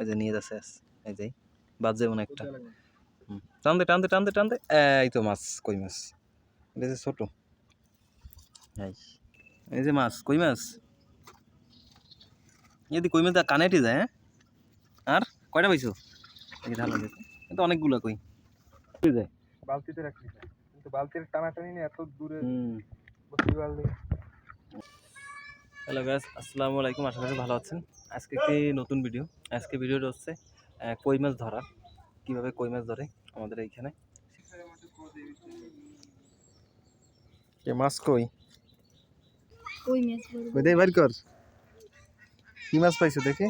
ওই যে নিয়ে যাচ্ছে। এই যে বাদ যাবে না একটা। টানতে টানতে টানতে টানতে এই তো মাছ কই মাছ? এটা যে ছোট। এই যে মাছ কই মাছ? যদি কই মাছ কানেটি যায় হ্যাঁ? আর কয়টা পাইছো? ঢালা কিন্তু অনেকগুলো কই। যায় বালতিতে রাখলি কিন্তু বালতির টানাটানি এত দূরে হ্যালো গাইস আসসালামু আলাইকুম আশা করি ভালো আছেন। আজকে একটি নতুন ভিডিও। আজকে ভিডিওটা হচ্ছে কই মাছ ধরার কীভাবে কই মাছ ধরে আমাদের এইখানে? মাছ কই? কই মাছ কই দেই বাইর কর। কি মাছ পাইছো দেখে।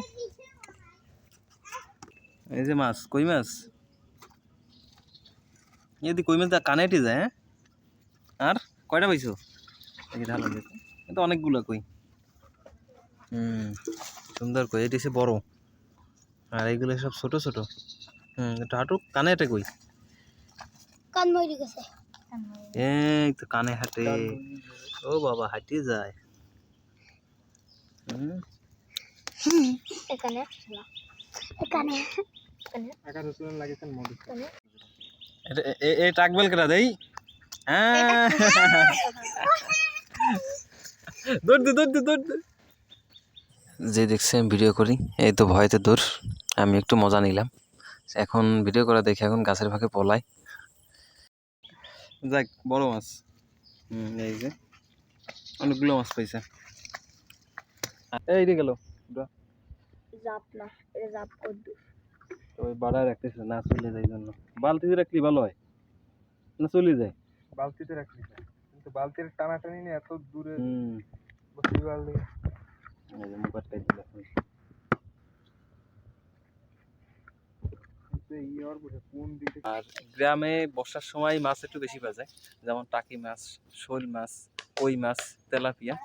এই যে মাছ কই মাছ? যদি কই মাছ কানেটি যায় হ্যাঁ? আর কয়টা পাইছো? ঢালা দিতে কিন্তু অনেকগুলো কই। হুম সুন্দর কই এটি বড়। আর এইগুলো সব ছোট ছোট। হুম একটু হাঁটু কানে হাঁটে কই? কান মরে গেছে। এই তো কানে হাঁটে। ও বাবা হাঁটি যায়। হুম। এখানে এখানে। এটা এই টাকবেল কেটা দেই? হ্যাঁ। দৌড় দে দৌড় দে দৌড় দে। যে দেখছে আমি ভিডিও করি। এই তো ভয়তে দূর আমি একটু মজা নিলাম। এখন ভিডিও করা দেখে এখন গাছের ফাঁকে পলাই। যাক বড় মাছ। হুম এই যে। অনেকগুলো মাছ পাইছে। এই রে গেল। বাড়ায় রাখতেছে না চলে যায় জন্য। বালতিতে রাখলি ভালো হয়? না চলে যায়? বালতিতে রাখলি। কিন্তু বালতির টানাটানি এত দূরে হুম। বসি বালতি আর গ্রামে বর্ষার সময় মাছ একটু বেশি পাওয়া যায়, যেমন টাকি মাছ, শোল মাছ, কই মাছ, তেলাপিয়া।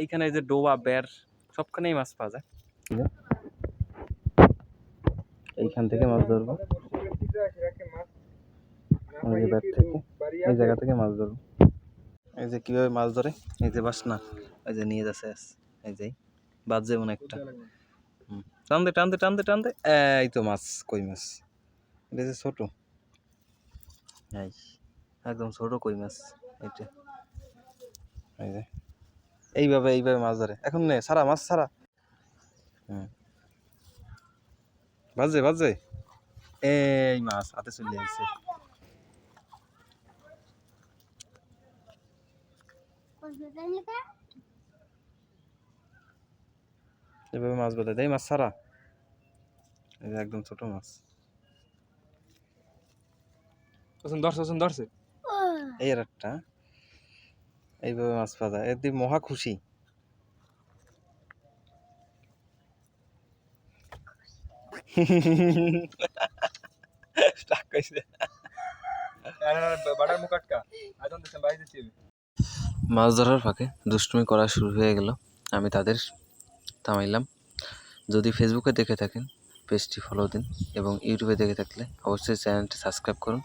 এইখানে এই যে ডোবা, বের, সবখানেই মাছ পাওয়া যায়। এইখান থেকে মাছ ধরবো। এই জায়গা থেকে মাছ ধরবো। এই যে কীভাবে মাছ ধরে, এই যে বাস না এই যে নিয়ে যাচ্ছে। এই যে। বাদ যাবে না একটা। হুম। টানতে টানতে টানতে টানতে এই তো মাছ কই মাছ? এটা যে ছোট। এই একদম ছোট কই মাছ এটা। এই যে এইভাবে এইভাবে মাছ ধরে। এখন নে সারা মাছ সারা হুম। বাজে বাজে এই মাছ হাতে চলে আসছে এইভাবে মাছ বাঁধে এই মাছ ছাড়া? এই যে একদম ছোট মাছ। ওজন ধরছে ওজন ধরছে। এই আর একটা। এইভাবে মাছ পাওয়া এর দিয়ে মহা খুশি। মাছ ধরার ফাঁকে দুষ্টুমি করা শুরু হয়ে গেল। আমি তাদের থামাইলাম যদি ফেসবুকে দেখে থাকেন পেজটি ফলো দিন এবং ইউটিউবে দেখে থাকলে অবশ্যই চ্যানেলটি সাবস্ক্রাইব করুন।